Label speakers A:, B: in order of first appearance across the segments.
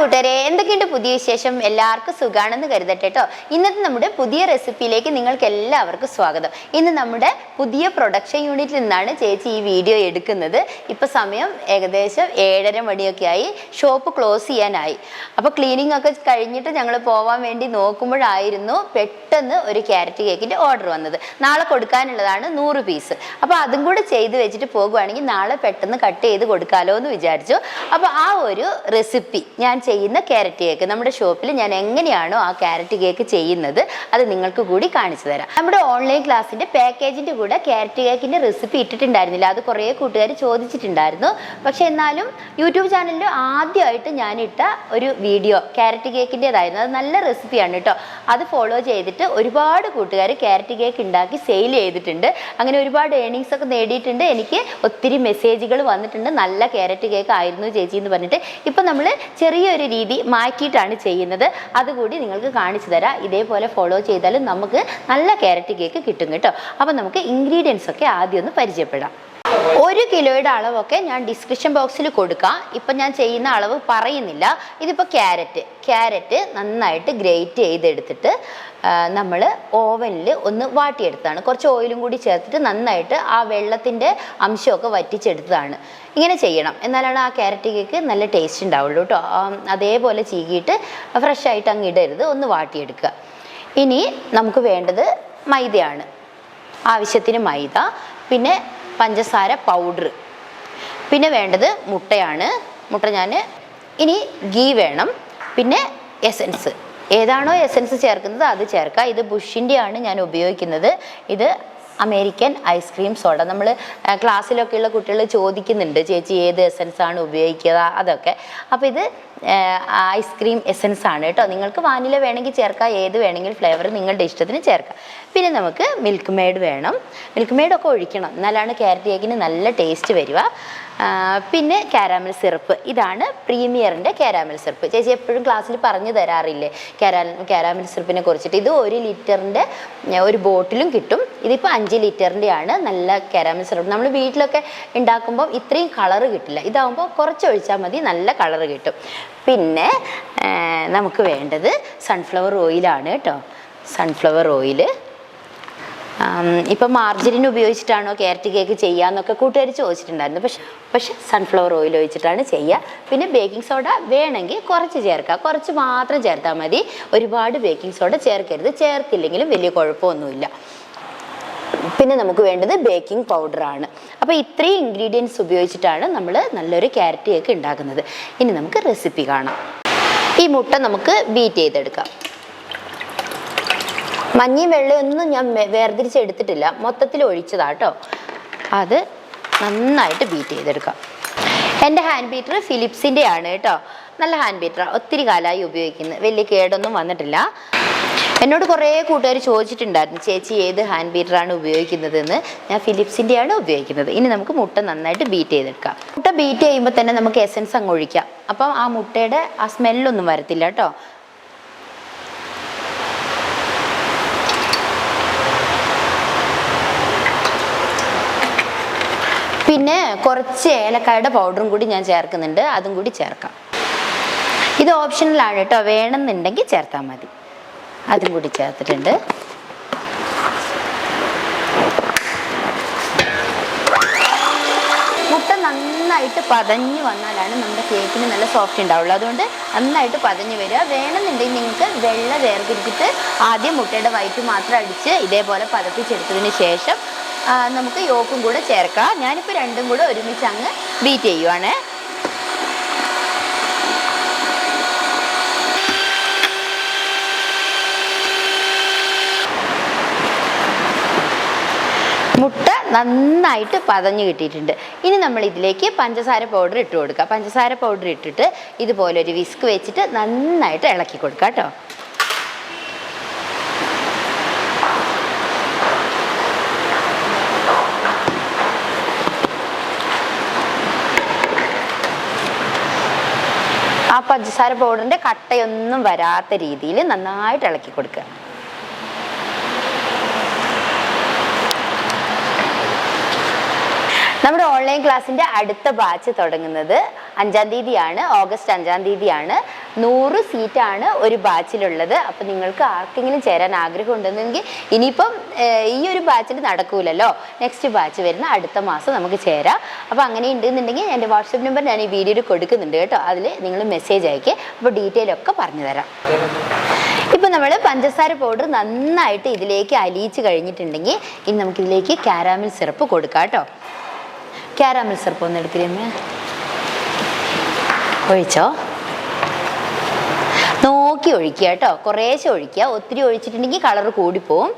A: കൂട്ടുകാരെ എന്തൊക്കെയുണ്ട് പുതിയ വിശേഷം? എല്ലാവർക്കും സുഖാണെന്ന് കരുതട്ടെ കേട്ടോ ഇന്നത്തെ നമ്മുടെ പുതിയ റെസിപ്പിയിലേക്ക് നിങ്ങൾക്ക് എല്ലാവർക്കും സ്വാഗതം. ഇന്ന് നമ്മുടെ പുതിയ പ്രൊഡക്ഷൻ യൂണിറ്റിൽ നിന്നാണ് ചേച്ചി ഈ വീഡിയോ എടുക്കുന്നത്. ഇപ്പോൾ സമയം ഏകദേശം ഏഴര മണിയൊക്കെ ആയി. ഷോപ്പ് ക്ലോസ് ചെയ്യാനായി. അപ്പോൾ ക്ലീനിങ് ഒക്കെ കഴിഞ്ഞിട്ട് ഞങ്ങൾ പോവാൻ വേണ്ടി നോക്കുമ്പോഴായിരുന്നു പെട്ടെന്ന് ഒരു ക്യാരറ്റ് കേക്കിന്റെ ഓർഡർ വന്നത്. നാളെ കൊടുക്കാനുള്ളതാണ് നൂറ് പീസ് അപ്പോൾ അതും കൂടെ ചെയ്ത് വെച്ചിട്ട് പോകുവാണെങ്കിൽ നാളെ പെട്ടെന്ന് കട്ട് ചെയ്ത് കൊടുക്കാമല്ലോ എന്ന് വിചാരിച്ചു. അപ്പോൾ ആ ഒരു റെസിപ്പി ഞാൻ ചെയ്യുന്ന ക്യാരറ്റ് കേക്ക് നമ്മുടെ ഷോപ്പിൽ ഞാൻ എങ്ങനെയാണോ ആ ക്യാരറ്റ് കേക്ക് ചെയ്യുന്നത് അത് നിങ്ങൾക്ക് കൂടി കാണിച്ചു തരാം. നമ്മുടെ ഓൺലൈൻ ക്ലാസ്സിന്റെ പാക്കേജിന്റെ കൂടെ ക്യാരറ്റ് കേക്കിന്റെ റെസിപ്പി ഇട്ടിട്ടുണ്ടായിരുന്നില്ല. അത് കുറേ കൂട്ടുകാർ ചോദിച്ചിട്ടുണ്ടായിരുന്നു. പക്ഷെ എന്നാലും യൂട്യൂബ് ചാനലിൽ ആദ്യമായിട്ട് ഞാൻ ഇട്ട ഒരു വീഡിയോ ക്യാരറ്റ് കേക്കിന്റെതായിരുന്നു അത് നല്ല റെസിപ്പിയാണ് കേട്ടോ. അത് ഫോളോ ചെയ്തിട്ട് ഒരുപാട് കൂട്ടുകാർ ക്യാരറ്റ് കേക്ക് ഉണ്ടാക്കി സെയിൽ ചെയ്തിട്ടുണ്ട്. അങ്ങനെ ഒരുപാട് ഏണിങ്സ് ഒക്കെ നേടിയിട്ടുണ്ട്. എനിക്ക് ഒത്തിരി മെസ്സേജുകൾ വന്നിട്ടുണ്ട്. നല്ല ക്യാരറ്റ് കേക്ക് ആയിരുന്നു ചേച്ചി എന്ന് പറഞ്ഞിട്ട്. ഇപ്പം നമ്മൾ ചെറിയൊരു രീതി മാറ്റിയിട്ടാണ് ചെയ്യുന്നത്. അതുകൂടി നിങ്ങൾക്ക് കാണിച്ചു തരാം. ഇതേപോലെ ഫോളോ ചെയ്താലും നമുക്ക് നല്ല ക്യാരറ്റ് കേക്ക് കിട്ടും കേട്ടോ. അപ്പം നമുക്ക് ഇൻഗ്രീഡിയൻസ് ഒക്കെ ആദ്യം ഒന്ന് പരിചയപ്പെടാം. ഒരു കിലോയുടെ അളവൊക്കെ ഞാൻ ഡിസ്ക്രിപ്ഷൻ ബോക്സിൽ കൊടുക്കാം. ഇപ്പം ഞാൻ ചെയ്യുന്ന അളവ് പറയുന്നില്ല. ഇതിപ്പോൾ ക്യാരറ്റ്. ക്യാരറ്റ് നന്നായിട്ട് ഗ്രേറ്റ് ചെയ്തെടുത്തിട്ട് നമ്മൾ ഓവനിൽ ഒന്ന് വാട്ടിയെടുത്താണ്. കുറച്ച് ഓയിലും കൂടി ചേർത്തിട്ട് നന്നായിട്ട് ആ വെള്ളത്തിന്റെ അംശമൊക്കെ വറ്റിച്ചെടുത്തതാണ്. ഇങ്ങനെ ചെയ്യണം. എന്നാലാണ് ആ ക്യാരറ്റ് കേക്ക് നല്ല ടേസ്റ്റ് ഉണ്ടാവുള്ളൂ കേട്ടോ. അതേപോലെ ചീകിയിട്ട് ഫ്രഷ് ആയിട്ട് അങ്ങ് ഇടരുത്. ഒന്ന് വാട്ടിയെടുക്കുക. ഇനി നമുക്ക് വേണ്ടത് മൈദയാണ്. ആവശ്യത്തിന് മൈദ. പിന്നെ പഞ്ചസാര പൗഡർ പിന്നെ വേണ്ടത് മുട്ടയാണ്. മുട്ട ഞാൻ ഇനി ഗീ വേണം. പിന്നെ എസൻസ് ഏതാണോ എസൻസ് ചേർക്കുന്നത് അത് ചേർക്കുക. ഇത് ബുഷിന്റെ ആണ് ഞാൻ ഉപയോഗിക്കുന്നത്. ഇത് അമേരിക്കൻ ഐസ്ക്രീം സോഡ. നമ്മൾ ക്ലാസ്സിലൊക്കെയുള്ള കുട്ടികൾ ചോദിക്കുന്നുണ്ട് ചേച്ചി ഏത് എസൻസ് ആണ് ഉപയോഗിക്കുക? അതൊക്കെ. അപ്പോൾ ഇത് ഐസ്ക്രീം എസൻസ് ആണ് കേട്ടോ. നിങ്ങൾക്ക് വാനില വേണമെങ്കിൽ ചേർക്കാം ഏത് വേണമെങ്കിലും ഫ്ലേവർ നിങ്ങളുടെ ഇഷ്ടത്തിന് ചേർക്കാം. പിന്നെ നമുക്ക് മിൽക്ക് മെയ്ഡ് വേണം. മിൽക്ക് മെയ്ഡൊക്കെ ഒഴിക്കണം. എന്നാലാണ് ക്യാരറ്റ് കേക്കിന് നല്ല ടേസ്റ്റ് വരിക. പിന്നെ കാരാമൽ സിറപ്പ് ഇതാണ് പ്രീമിയറിന്റെ കാരാമൽ സിറപ്പ് ചേച്ചി എപ്പോഴും ക്ലാസ്സിൽ പറഞ്ഞു തരാറില്ലേ? കാരാ കാരാമൽ സിറപ്പിനെ കുറിച്ചിട്ട്. ഇത് ഒരു ലിറ്ററിന്റെ ഒരു ബോട്ടിലും കിട്ടും. ഇതിപ്പോൾ അഞ്ച് ലിറ്ററിന്റെ ആണ് നല്ല കാരാമൽ സിറപ്പ് നമ്മൾ വീട്ടിലൊക്കെ ഉണ്ടാക്കുമ്പോൾ ഇത്രയും കളറ് കിട്ടില്ല. ഇതാകുമ്പോൾ കുറച്ച് ഒഴിച്ചാൽ മതി നല്ല കളറ് കിട്ടും. പിന്നെ നമുക്ക് വേണ്ടത് സൺഫ്ലവർ ഓയിലാണ് കേട്ടോ. സൺഫ്ലവർ ഓയിൽ ഇപ്പം മാർജറിൻ ഉപയോഗിച്ചിട്ടാണോ ക്യാരറ്റ് കേക്ക് ചെയ്യാന്നൊക്കെ കൂട്ടുകാർ ചോദിച്ചിട്ടുണ്ടായിരുന്നു. പക്ഷെ പക്ഷെ സൺഫ്ലവർ ഓയിൽ ഒഴിച്ചിട്ടാണ് ചെയ്യുക പിന്നെ ബേക്കിംഗ് സോഡ വേണമെങ്കിൽ കുറച്ച് ചേർക്കുക കുറച്ച് മാത്രം ചേർത്താൽ മതി. ഒരുപാട് ബേക്കിംഗ് സോഡ ചേർക്കരുത്. ചേർത്തില്ലെങ്കിലും വലിയ കുഴപ്പമൊന്നുമില്ല. പിന്നെ നമുക്ക് വേണ്ടത് ബേക്കിംഗ് പൗഡറാണ് അപ്പോൾ ഇത്രയും ഇൻഗ്രീഡിയൻസ് ഉപയോഗിച്ചിട്ടാണ് നമ്മൾ നല്ലൊരു ക്യാരറ്റ് കേക്ക് ഉണ്ടാക്കുന്നത്. ഇനി നമുക്ക് റെസിപ്പി കാണാം. ഈ മുട്ട നമുക്ക് ബീറ്റ് ചെയ്തെടുക്കാം. മഞ്ഞയും വെള്ളയൊന്നും ഞാൻ വേർതിരിച്ചെടുത്തിട്ടില്ല. മൊത്തത്തിൽ ഒഴിച്ചതാട്ടോ അത് നന്നായിട്ട് ബീറ്റ് ചെയ്തെടുക്കാം. എന്റെ ഹാൻഡ് ബീറ്റർ ഫിലിപ്സിന്റെ ആണ് കേട്ടോ നല്ല ഹാൻഡ് ബീറ്റർ ഒത്തിരി കാലമായി ഉപയോഗിക്കുന്നത് വലിയ കേടൊന്നും വന്നിട്ടില്ല. എന്നോട് കുറേ കൂട്ടുകാർ ചോദിച്ചിട്ടുണ്ടായിരുന്നു ചേച്ചി ഏത് ഹാൻഡ് ബീറ്ററാണ് ഉപയോഗിക്കുന്നതെന്ന്? ഞാൻ ഫിലിപ്സിന്റെയാണ് ഉപയോഗിക്കുന്നത്. ഇനി നമുക്ക് മുട്ട നന്നായിട്ട് ബീറ്റ് ചെയ്തെടുക്കാം. മുട്ട ബീറ്റ് ചെയ്യുമ്പോൾ തന്നെ നമുക്ക് എസൻസ് അങ്ങ് ഒഴിക്കാം. അപ്പം ആ മുട്ടയുടെ ആ സ്മെല്ലൊന്നും വരത്തില്ല കേട്ടോ പിന്നെ കുറച്ച് ഏലക്കായുടെ പൗഡറും കൂടി ഞാൻ ചേർക്കുന്നുണ്ട്. അതും കൂടി ചേർക്കാം. ഇത് ഓപ്ഷണലാണ് കേട്ടോ. വേണമെന്നുണ്ടെങ്കിൽ ചേർത്താൽ മതി. അതും കൂടി ചേർത്തിട്ടുണ്ട്. മുട്ട നന്നായിട്ട് പതഞ്ഞ് വന്നാലാണ് നമ്മുടെ കേക്കിന് നല്ല സോഫ്റ്റ് ഉണ്ടാവുള്ളൂ. അതുകൊണ്ട് നന്നായിട്ട് പതഞ്ഞ് വരിക. വേണമെന്നുണ്ടെങ്കിൽ നിങ്ങൾക്ക് വെള്ള വേർതിരിച്ചിട്ട് ആദ്യം മുട്ടയുടെ വയറ്റ് മാത്രം അടിച്ച് ഇതേപോലെ പതപ്പിച്ചെടുത്തതിന് ശേഷം നമുക്ക് യോക്കും കൂടെ ചേർക്കാം. ഞാനിപ്പോൾ രണ്ടും കൂടെ ഒരുമിച്ച് അങ്ങ് ബീറ്റ് ചെയ്യുവാണ്. മുട്ട നന്നായിട്ട് പതഞ്ഞു കിട്ടിയിട്ടുണ്ട്. ഇനി നമ്മൾ ഇതിലേക്ക് പഞ്ചസാര പൗഡർ ഇട്ട് കൊടുക്കുക പഞ്ചസാര പൗഡർ ഇട്ടിട്ട് ഇതുപോലെ ഒരു വിസ്ക് വെച്ചിട്ട് നന്നായിട്ട് ഇളക്കി കൊടുക്കുക കേട്ടോ. ആ പഞ്ചസാര പൗഡറിന്റെ കട്ടയൊന്നും വരാത്ത രീതിയിൽ നന്നായിട്ട് ഇളക്കി കൊടുക്കുക. നമ്മുടെ ഓൺലൈൻ ക്ലാസ്സിന്റെ അടുത്ത ബാച്ച് തുടങ്ങുന്നത് അഞ്ചാം തീയതിയാണ് ഓഗസ്റ്റ് അഞ്ചാം തീയതിയാണ്. നൂറ് സീറ്റാണ് ഒരു ബാച്ചിലുള്ളത് അപ്പം നിങ്ങൾക്ക് ആർക്കെങ്കിലും ചേരാൻ ആഗ്രഹം ഉണ്ടെന്നെങ്കിൽ ഇനിയിപ്പം ഈ ഒരു ബാച്ചിൽ നടക്കൂലല്ലോ. നെക്സ്റ്റ് ബാച്ച് വരുന്ന അടുത്ത മാസം നമുക്ക് ചേരാം. അപ്പോൾ അങ്ങനെ ഉണ്ടെന്നുണ്ടെങ്കിൽ എന്റെ വാട്സപ്പ് നമ്പർ ഞാൻ ഈ വീഡിയോയിൽ കൊടുക്കുന്നുണ്ട് കേട്ടോ. അതിൽ നിങ്ങൾ മെസ്സേജ് അയക്കുക അപ്പോൾ ഡീറ്റെയിൽ ഒക്കെ പറഞ്ഞു തരാം. ഇപ്പം നമ്മൾ പഞ്ചസാര പൗഡർ നന്നായിട്ട് ഇതിലേക്ക് അലിയിച്ച് കഴിഞ്ഞിട്ടുണ്ടെങ്കിൽ ഇനി നമുക്കിതിലേക്ക് കാരാമിൽ സിറപ്പ് കൊടുക്കാം കേട്ടോ. കാരാമിൽ സിറപ്പ് ഒന്ന് എടുക്കില്ലേ ഒഴിച്ചോ? നോക്കി ഒഴിക്കുക കേട്ടോ. കുറേശ്ശെ ഒഴിക്കുക. ഒത്തിരി ഒഴിച്ചിട്ടുണ്ടെങ്കിൽ കളർ കൂടിപ്പോവും.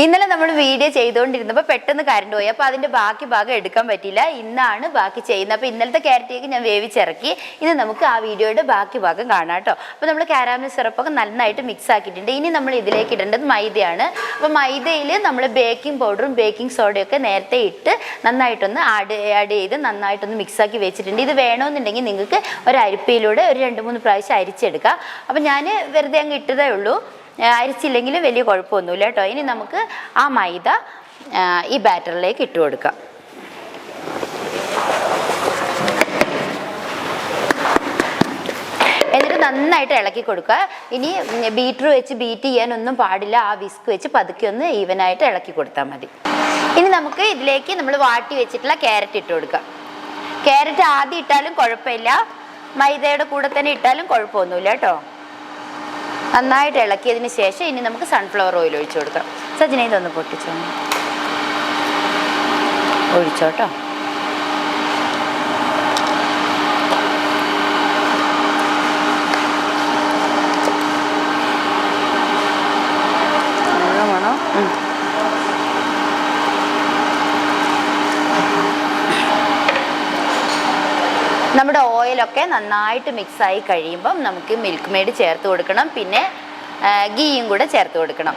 A: ഇന്നലെ നമ്മൾ വീഡിയോ ചെയ്തുകൊണ്ടിരുന്നപ്പോൾ പെട്ടെന്ന് കറണ്ട് പോയി. അപ്പോൾ അതിന്റെ ബാക്കി ഭാഗം എടുക്കാൻ പറ്റില്ല ഇന്നാണ് ബാക്കി ചെയ്യുന്നത്. അപ്പോൾ ഇന്നലത്തെ ക്യാരറ്റേക്ക് ഞാൻ വേവിച്ചിറക്കി. ഇന്ന് നമുക്ക് ആ വീഡിയോയുടെ ബാക്കി ഭാഗം കാണാം കേട്ടോ. അപ്പോൾ നമ്മൾ കാരാമിൽ സിറപ്പൊക്കെ നന്നായിട്ട് മിക്സ് ആക്കിയിട്ടുണ്ട്. ഇനി നമ്മൾ ഇതിലേക്ക് ഇടേണ്ടത് മൈദയാണ്. അപ്പോൾ മൈദയിൽ നമ്മൾ ബേക്കിംഗ് പൗഡറും ബേക്കിംഗ് സോഡയൊക്കെ നേരത്തെ ഇട്ട് നന്നായിട്ടൊന്ന് ആഡ് ആഡ് ചെയ്ത് നന്നായിട്ടൊന്ന് മിക്സ് ആക്കി വെച്ചിട്ടുണ്ട്. ഇത് വേണമെന്നുണ്ടെങ്കിൽ നിങ്ങൾക്ക് ഒരു അരിപ്പയിലൂടെ ഒരു രണ്ട് മൂന്ന് പ്രാവശ്യം അരിച്ചെടുക്കാം. അപ്പോൾ ഞാൻ വെറുതെ അങ്ങ് ഇട്ടതേ ഉള്ളൂ. അരിച്ചില്ലെങ്കിൽ വലിയ കുഴപ്പമൊന്നുമില്ല കേട്ടോ. ഇനി നമുക്ക് ആ മൈദ ഈ ബാറ്ററിലേക്ക് ഇട്ട് കൊടുക്കാം. എന്നിട്ട് നന്നായിട്ട് ഇളക്കി കൊടുക്കുക. ഇനി ബീറ്റർ വെച്ച് ബീറ്റ് ചെയ്യാനൊന്നും പാടില്ല. ആ വിസ്ക് വെച്ച് പതുക്കെ ഒന്ന് ഈവനായിട്ട് ഇളക്കി കൊടുത്താൽ മതി. ഇനി നമുക്ക് ഇതിലേക്ക് നമ്മൾ വാട്ടി വെച്ചിട്ടുള്ള ക്യാരറ്റ് ഇട്ട് കൊടുക്കാം ക്യാരറ്റ് ആദ്യം ഇട്ടാലും കുഴപ്പമില്ല. മൈദയുടെ കൂടെ തന്നെ ഇട്ടാലും കുഴപ്പമൊന്നുമില്ല കേട്ടോ. നന്നായിട്ട് ഇളക്കിയതിന് ശേഷം ഇനി നമുക്ക് സൺഫ്ലവർ ഓയിൽ ഒഴിച്ചു കൊടുക്കാം. സജിന ഇതൊന്ന് പൊട്ടിച്ചോ? ഒഴിച്ചോട്ടോ നമ്മുടെ ഓയിലൊക്കെ നന്നായിട്ട് മിക്സായി കഴിയുമ്പം നമുക്ക് മിൽക്ക് മെയ്ഡ് ചേർത്ത് കൊടുക്കണം. പിന്നെ ഗീയും കൂടെ ചേർത്ത് കൊടുക്കണം.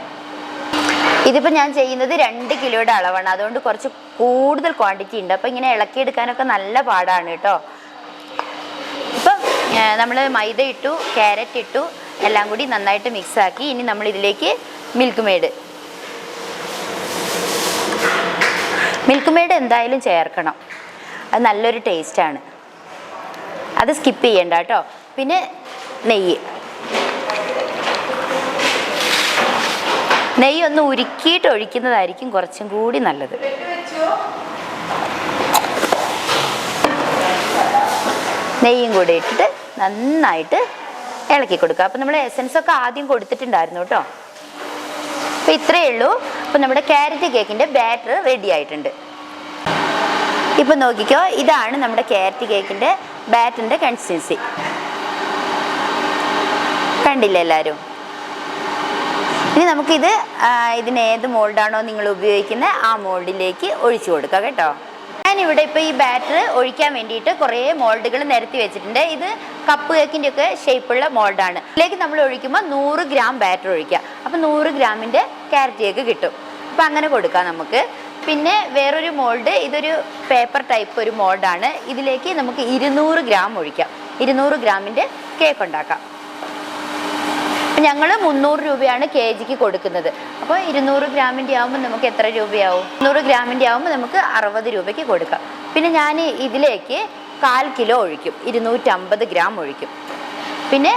A: ഇതിപ്പോൾ ഞാൻ ചെയ്യുന്നത് രണ്ട് കിലോയുടെ അളവാണ്. അതുകൊണ്ട് കുറച്ച് കൂടുതൽ ക്വാണ്ടിറ്റി ഉണ്ട്. അപ്പോൾ ഇങ്ങനെ ഇളക്കിയെടുക്കാനൊക്കെ നല്ല പാടാണ് കേട്ടോ. ഇപ്പം നമ്മൾ മൈദ ഇട്ടു ക്യാരറ്റ് ഇട്ടു എല്ലാം കൂടി നന്നായിട്ട് മിക്സാക്കി ഇനി നമ്മൾ ഇതിലേക്ക് മിൽക്ക് മെയ്ഡ് മിൽക്ക് മെയ്ഡ് എന്തായാലും ചേർക്കണം. അത് നല്ലൊരു ടേസ്റ്റാണ് അത് സ്കിപ്പ് ചെയ്യണ്ട കേട്ടോ പിന്നെ നെയ്യ്. നെയ്യ് ഒന്ന് ഉരുക്കിയിട്ട് ഒഴിക്കുന്നതായിരിക്കും കുറച്ചും കൂടി നല്ലത്. നെയ്യും കൂടി ഇട്ടിട്ട് നന്നായിട്ട് ഇളക്കി കൊടുക്കുക. അപ്പം നമ്മൾ എസൻസ് ഒക്കെ ആദ്യം കൊടുത്തിട്ടുണ്ടായിരുന്നു കേട്ടോ അപ്പം ഇത്രയേ ഉള്ളൂ. അപ്പം നമ്മുടെ ക്യാരറ്റ് കേക്കിന്റെ ബാറ്റർ റെഡി ആയിട്ടുണ്ട്. ഇപ്പം നോക്കിക്കോ ഇതാണ് നമ്മുടെ ക്യാരറ്റ് കേക്കിന്റെ ബാറ്ററിന്റെ കൺസിസ്റ്റൻസി കണ്ടില്ല എല്ലാവരും ഇനി നമുക്കിത് ഇതിന് ഏത് മോൾഡാണോ നിങ്ങൾ ഉപയോഗിക്കുന്നത് ആ മോൾഡിലേക്ക് ഒഴിച്ചു കൊടുക്കുക കേട്ടോ. ഞാനിവിടെ ഇപ്പോൾ ഈ ബാറ്റർ ഒഴിക്കാൻ വേണ്ടിയിട്ട് കുറേ മോൾഡുകൾ നിരത്തി വെച്ചിട്ടുണ്ട്. ഇത് കപ്പ് കേക്കിന്റെ ഒക്കെ ഷേപ്പുള്ള മോൾഡാണ്. ഇതിലേക്ക് നമ്മൾ ഒഴിക്കുമ്പോൾ നൂറ് ഗ്രാം ബാറ്റർ ഒഴിക്കുക. അപ്പോൾ നൂറ് ഗ്രാമിന്റെ ക്യാരറ്റ് കേക്ക് കിട്ടും. അപ്പോൾ അങ്ങനെ കൊടുക്കാം നമുക്ക്. പിന്നെ വേറൊരു മോൾഡ് ഇതൊരു പേപ്പർ ടൈപ്പ് ഒരു മോൾഡാണ് ഇതിലേക്ക് നമുക്ക് ഇരുന്നൂറ് ഗ്രാം ഒഴിക്കാം. ഇരുന്നൂറ് ഗ്രാമിന്റെ കേക്ക് ഉണ്ടാക്കാം. ഞങ്ങൾ മുന്നൂറ് രൂപയാണ് കെ ജിക്ക് കൊടുക്കുന്നത്. അപ്പോൾ ഇരുന്നൂറ് ഗ്രാമിന്റെ ആകുമ്പോൾ നമുക്ക് എത്ര രൂപയാവും? മുന്നൂറ് ഗ്രാമിന്റെ ആകുമ്പോൾ നമുക്ക് അറുപത് രൂപയ്ക്ക് കൊടുക്കാം. പിന്നെ ഞാൻ ഇതിലേക്ക് കാൽ കിലോ ഒഴിക്കും. ഇരുന്നൂറ്റമ്പത് ഗ്രാം ഒഴിക്കും. പിന്നെ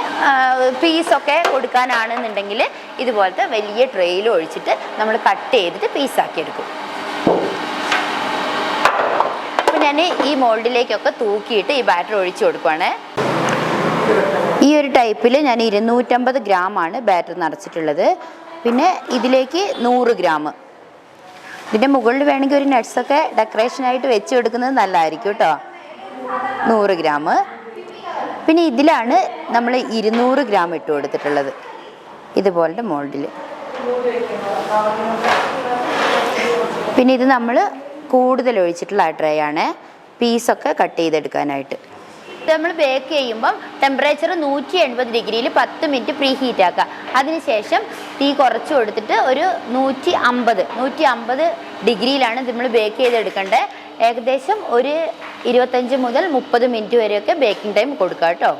A: പീസൊക്കെ കൊടുക്കാനാണെന്നുണ്ടെങ്കിൽ ഇതുപോലത്തെ വലിയ ട്രെയിൽ ഒഴിച്ചിട്ട് നമ്മൾ കട്ട് ചെയ്തിട്ട് പീസാക്കി എടുക്കും. ഞാൻ ഈ മോൾഡിലേക്കൊക്കെ തൂക്കിയിട്ട് ഈ ബാറ്റർ ഒഴിച്ചു കൊടുക്കുവാണേ. ഈ ഒരു ടൈപ്പിൽ ഞാൻ ഇരുന്നൂറ്റമ്പത് ഗ്രാമാണ് ബാറ്റർ നിറച്ചിട്ടുള്ളത്. പിന്നെ ഇതിലേക്ക് നൂറ് ഗ്രാം. ഇതിന്റെ മുകളിൽ വേണമെങ്കിൽ ഒരു നട്ട്സൊക്കെ ഡെക്കറേഷനായിട്ട് വെച്ച് കൊടുക്കുന്നത് നല്ലതായിരിക്കും കേട്ടോ. നൂറ് ഗ്രാം. പിന്നെ ഇതിലാണ് നമ്മൾ ഇരുന്നൂറ് ഗ്രാം ഇട്ട് കൊടുത്തിട്ടുള്ളത്. ഇതുപോലത്തെ മോൾഡിൽ പിന്നെ ഇത് നമ്മൾ കൂടുതൽ ഒഴിച്ചിട്ടുള്ള ട്രേ ആണ് പീസൊക്കെ കട്ട് ചെയ്തെടുക്കാനായിട്ട്. നമ്മൾ ബേക്ക് ചെയ്യുമ്പം ടെമ്പറേച്ചർ നൂറ്റി എൺപത് ഡിഗ്രിയിൽ പത്ത് മിനിറ്റ് പ്രീ ഹീറ്റ് ആക്കുക. അതിനുശേഷം തീ കുറച്ച് കൊടുത്തിട്ട് ഒരു നൂറ്റി അമ്പത് നൂറ്റി അമ്പത് ഡിഗ്രിയിലാണ് നമ്മൾ ബേക്ക് ചെയ്തെടുക്കേണ്ടത്. ഏകദേശം ഒരു ഇരുപത്തഞ്ച് മുതൽ മുപ്പത് മിനിറ്റ് വരെയൊക്കെ ബേക്കിംഗ് ടൈം കൊടുക്കുക കേട്ടോ.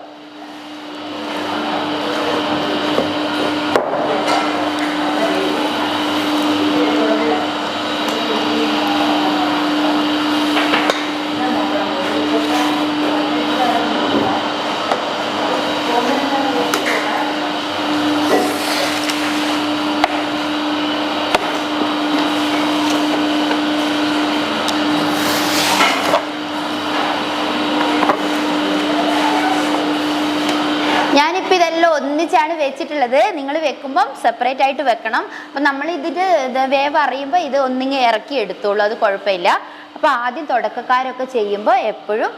A: വെച്ചിട്ടുള്ളത് നിങ്ങൾ വെക്കുമ്പം സെപ്പറേറ്റ് ആയിട്ട് വെക്കണം. അപ്പം നമ്മൾ ഇതിന്റെ വേവ് അറിയുമ്പോൾ ഇത് ഒന്നിങ്ങ് ഇറക്കി എടുത്തോളൂ അത് കുഴപ്പമില്ല. അപ്പോൾ ആദ്യം തുടക്കക്കാരൊക്കെ ചെയ്യുമ്പോൾ എപ്പോഴും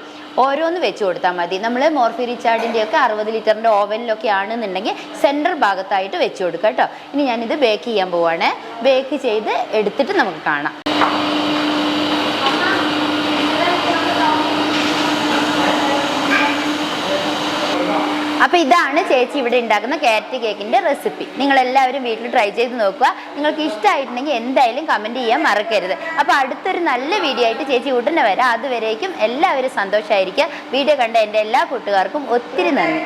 A: ഓരോന്ന് വെച്ച് കൊടുത്താൽ മതി. നമ്മൾ മോർഫി റിച്ചാർഡിന്റെയൊക്കെ അറുപത് ലിറ്ററിന്റെ ഓവനിലൊക്കെ ആണെന്നുണ്ടെങ്കിൽ സെന്റർ ഭാഗത്തായിട്ട് വെച്ച് കൊടുക്കുക കേട്ടോ. ഇനി ഞാനിത് ബേക്ക് ചെയ്യാൻ പോവാണ്. ബേക്ക് ചെയ്ത് എടുത്തിട്ട് നമുക്ക് കാണാം. അപ്പോൾ ഇതാണ് ചേച്ചി ഇവിടെ ഉണ്ടാക്കുന്ന ക്യാരറ്റ് കേക്കിന്റെ റെസിപ്പി. നിങ്ങൾ എല്ലാവരും വീട്ടിൽ ട്രൈ ചെയ്ത് നോക്കുക. നിങ്ങൾക്ക് ഇഷ്ടമായിട്ടുണ്ടെങ്കിൽ എന്തായാലും കമന്റ് ചെയ്യാൻ മറക്കരുത്. അപ്പോൾ അടുത്തൊരു നല്ല വീഡിയോ ആയിട്ട് ചേച്ചി ഉടനെ വരാം. അതുവരേക്കും എല്ലാവരും സന്തോഷമായിരിക്കുക വീഡിയോ കണ്ട എന്റെ എല്ലാ കൂട്ടുകാർക്കും ഒത്തിരി നന്ദി.